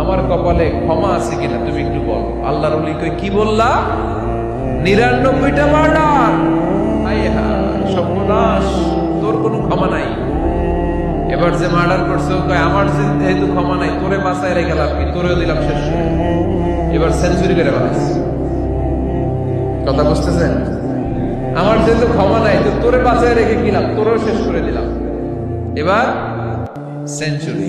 আমার কপালে ক্ষমা আছে কিনা তুমি একটু বলো। আল্লাহর অলি কই, কি বললা? নিরানব্বইটা মার্ডার সর্বনাশ, তোর কোনো ক্ষমা নাই। এবার যে মার্ডার করছে কয়, আমার যেহেতু ক্ষমা নাই, তোরে বাঁচায় রেখে গেলাম কি? তোরেও দিলাম শেষ। এবার সেঞ্চুরি করে বানাচ্ছে কথা বুঝতেছেন? আমার যেহেতু ক্ষমা নাই, তো তোরে বাঁচায় রেখে গেলাম তোরেও শেষ করে দিলাম। এবার সেঞ্চুরি